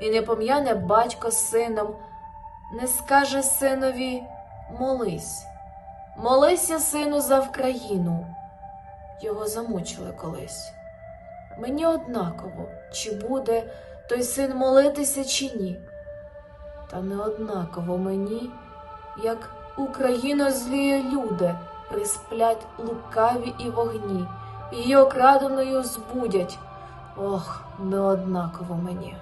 і не пом'яне батько з сином, не скаже синові молись, молися, сину, за Вкраїну. Його замучили колись. Мені однаково, чи буде той син молитися, чи ні. Та не однаково мені, як Україно зліє люди, присплять лукаві і вогні, її окраденою збудять. Ох, не однаково мені.